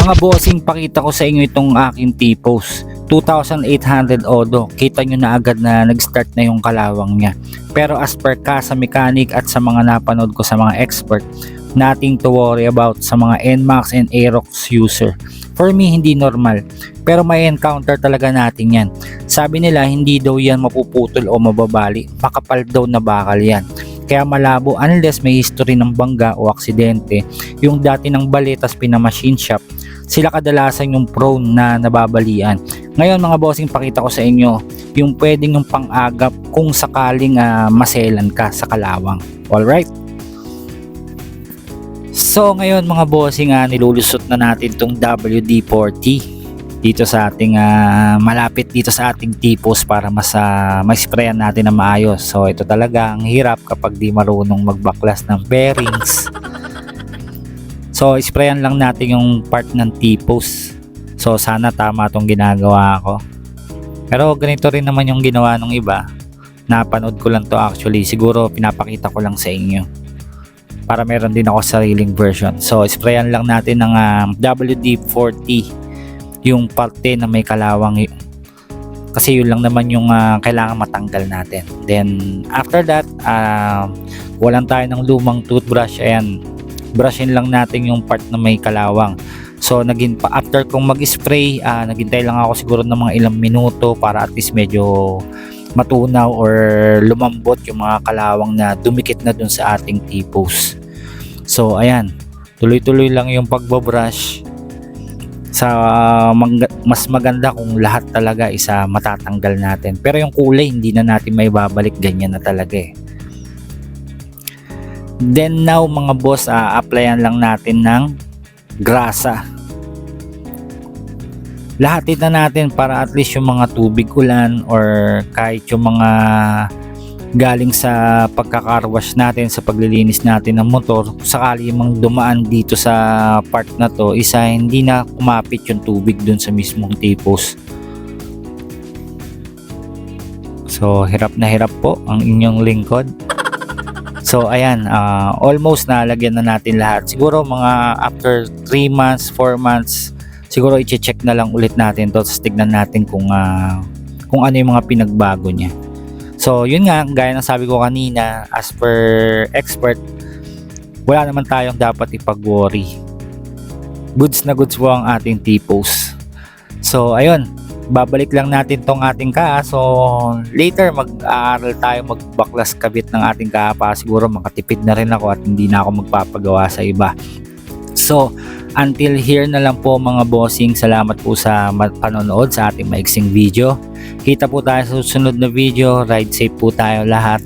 Mga bossing, pakita ko sa inyo itong aking T-post. 2,800 odo. Kita nyo na agad na nag-start na yung kalawang niya. Pero as per ka sa mechanic at sa mga napanood ko sa mga expert, nothing to worry about sa mga NMAX and Aerox user. For me, hindi normal. Pero may encounter talaga natin yan. Sabi nila, hindi daw yan mapuputol o mababali. Makapal daw na bakal yan. Kaya malabo unless may history ng bangga o aksidente. Yung dati ng balitas pinamachine shop, sila kadalasan yung prone na nababalian. Ngayon mga bossing, pakita ko sa inyo yung pwedeng yung pang-agap kung sakaling ah, maselan ka sa kalawang. Alright? So ngayon mga bossing, ah, nilulusot na natin tong WD-40 dito sa ating ah, malapit dito sa ating tipos para mas uh, sprayan natin na maayos. So ito talaga ang hirap kapag di marunong magbaklas ng bearings. So sprayan lang natin yung part ng tipos. So sana tama tong ginagawa ko. Pero ganito rin naman yung ginawa ng iba. Napanood ko lang to actually. Siguro pinapakita ko lang sa inyo. Para meron din ako sariling version. So sprayan lang natin ng ah, WD-40 yung parte na may kalawang kasi yun lang naman yung ah, kailangan matanggal natin then after that uh, walang tayo ng lumang toothbrush ayan brushin lang natin yung part na may kalawang. So naging pa after kong mag-spray uh, naghintay lang ako siguro ng mga ilang minuto para at least medyo matunaw or lumambot yung mga kalawang na dumikit na dun sa ating tipos so ayan. Tuloy-tuloy lang yung pagbabrush. Sa uh, mas maganda kung lahat talaga isa matatanggal natin. Pero yung kulay hindi na natin may babalik ganyan na talaga eh then now mga boss uh, applyan lang natin ng grasa. Lahatin na natin para at least yung mga tubig ulan or kahit yung mga galing sa pagkakarwash natin sa paglilinis natin ng motor sakali mang dumaan dito sa part na to isa hindi na kumapit yung tubig dun sa mismong tipos. So hirap na hirap po ang inyong lingkod so ayan ah, almost nalagyan na natin lahat siguro mga after 3 months 4 months siguro i-check na lang ulit natin to tapos tignan natin kung ah, kung ano yung mga pinagbago niya So, yun nga, gaya ng sabi ko kanina, as per expert, wala naman tayong dapat ipag-worry. Goods na goods po ang ating tipos. So, ayun, babalik lang natin tong ating ka. So, later mag-aaral tayo magbaklas kabit ng ating ka para siguro makatipid na rin ako at hindi na ako magpapagawa sa iba. So, until here na lang po mga bossing. Salamat po sa panonood sa ating maiksing video. Kita po tayo sa susunod na video. Ride safe po tayo lahat.